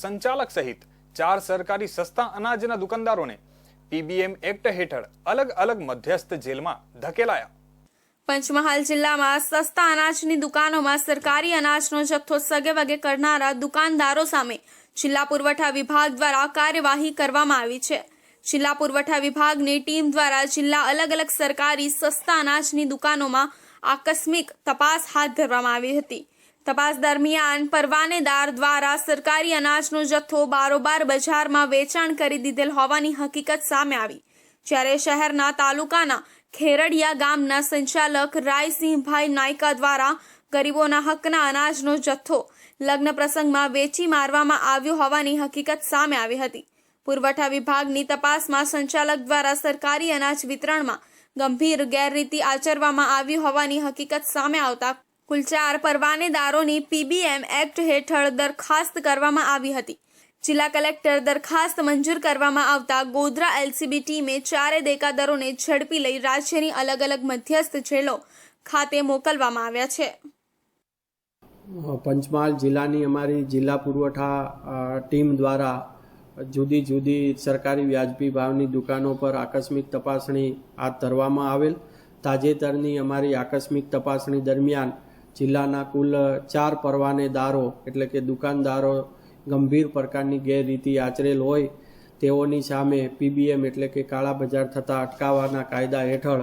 સંચાલક સહિત ચાર સરકારી સસ્તા અનાજના દુકાનદારોને પીબીએમ એક્ટ હેઠળ અલગ અલગ મધ્યસ્થ જેલમાં ધકેલાયા. પંચમહાલ જિલ્લામાં સસ્તા અનાજની દુકાનોમાં સરકારી અનાજનો જથ્થો સગે વગે કરનારા દુકાનદારો સામે જિલ્લા પુરવઠા વિભાગ દ્વારા કાર્યવાહી કરવામાં આવી છે. જિલ્લા પુરવઠા વિભાગની ટીમ દ્વારા જિલ્લા અલગ અલગ સરકારી સસ્તા અનાજની દુકાનોમાં આકસ્મિક તપાસ હાથ ધરવામાં આવી હતી. તપાસ દરમિયાન પરવાનેદાર દ્વારા સરકારી અનાજનો જથ્થો બારોબાર બજારમાં વેચાણ કરી દીધેલ હોવાની હકીકત સામે આવી. જ્યારે શહેરના તાલુકાના ખેરડિયા ગામના સંચાલક રાયસિંહભાઈ નાયકા દ્વારા ગરીબોના હકના અનાજનો જથ્થો લગ્ન પ્રસંગમાં વેચી મારવામાં આવ્યો હોવાની હકીકત સામે આવી હતી. પુરવઠા વિભાગની તપાસમાં સંચાલક દ્વારા સરકારી અનાજ વિતરણમાં ગંભીર ગેરરીતિ આચરવામાં આવી હોવાની હકીકત સામે આવતા કુલ ચાર પરવાનેદારોની પીબીએમ એક્ટ હેઠળ દરખાસ્ત કરવામાં આવી હતી. જિલ્લા કલેક્ટર દરખાસ્ત મંજૂર કરવામાં આવતા ગોધરા એલસીબી ટીમે ચારે દેકાદરોને ઝડપી લઈ રાજ્યની અલગ અલગ મધ્યસ્થ જેલો ખાતે મોકલવામાં આવ્યા છે. પંચમહાલ જિલ્લાની અમારી જિલ્લા પુરવઠા ટીમ દ્વારા જુદી જુદી સરકારી વ્યાજબી ભાવની દુકાનો પર આકસ્મિક તપાસણી હાથ ધરવામાં આવેલ. તાજેતરની અમારી આકસ્મિક તપાસણી દરમિયાન જિલ્લાના કુલ ચાર પરવાનેદારો એટલે કે દુકાનદારો ગંભીર પ્રકારની ગેરરીતિ આચરેલ હોય, તેઓની સામે પીબીએમ એટલે કે કાળા બજાર થતાં અટકાવવાના કાયદા હેઠળ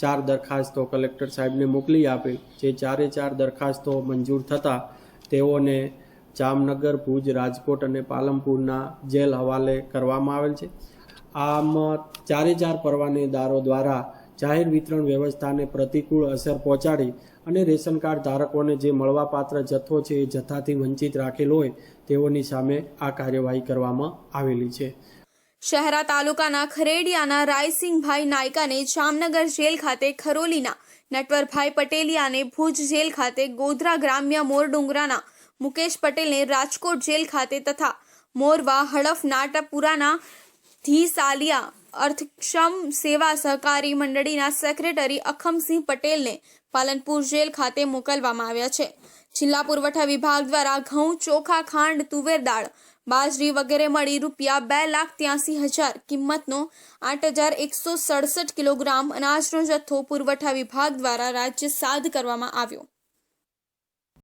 ચાર દરખાસ્તો કલેક્ટર સાહેબને મોકલી આપી. જે ચારે ચાર દરખાસ્તો મંજૂર થતાં તેઓને જામનગર, ભુજ, રાજકોટ અને પાલનપુરના જેલ હવાલે કરવામાં આવેલ છે. આમ ચારે ચાર પરવાનેદારો દ્વારા જાહેર વિતરણ વ્યવસ્થાને પ્રતિકૂળ અસર પહોંચાડી અને રેશન કાર્ડ ધારકોને જે મળવાપાત્ર જથ્થો છે એ જથ્થાથી વંચિત રાખેલો હોય તેઓની સામે આ કાર્યવાહી કરવામાં આવેલી છે. શહેરા તાલુકાના ખરેડિયાના રાયસિંહભાઈ નાયકાને જામનગર જેલ ખાતે ખરોલીના નટવરભાઈ પટેલિયાને ભુજ જેલ ખાતે ગોધરા ગ્રામ્ય મોરડુંગરાના મુકેશ પટેલને રાજકોટ જેલ ખાતે તથા મોરવા હડફ નાટપુરાના ધી સાલિયા અર્થક્ષમ સેવા સહકારી મંડળીના સેક્રેટરી અખમસિંહ પટેલને પાલનપુર જેલ ખાતે મોકલવામાં આવ્યા છે. જિલ્લા પુરવઠા વિભાગ દ્વારા ઘઉં, ચોખા, ખાંડ, તુવેર દાળ, બાજરી વગેરે મળી રૂપિયા બે લાખ ત્યાસી હજાર કિંમતનો આઠ હજાર એકસો સડસઠ કિલોગ્રામ અનાજનો જથ્થો પુરવઠા વિભાગ દ્વારા રાજ્ય સાધ કરવામાં આવ્યો.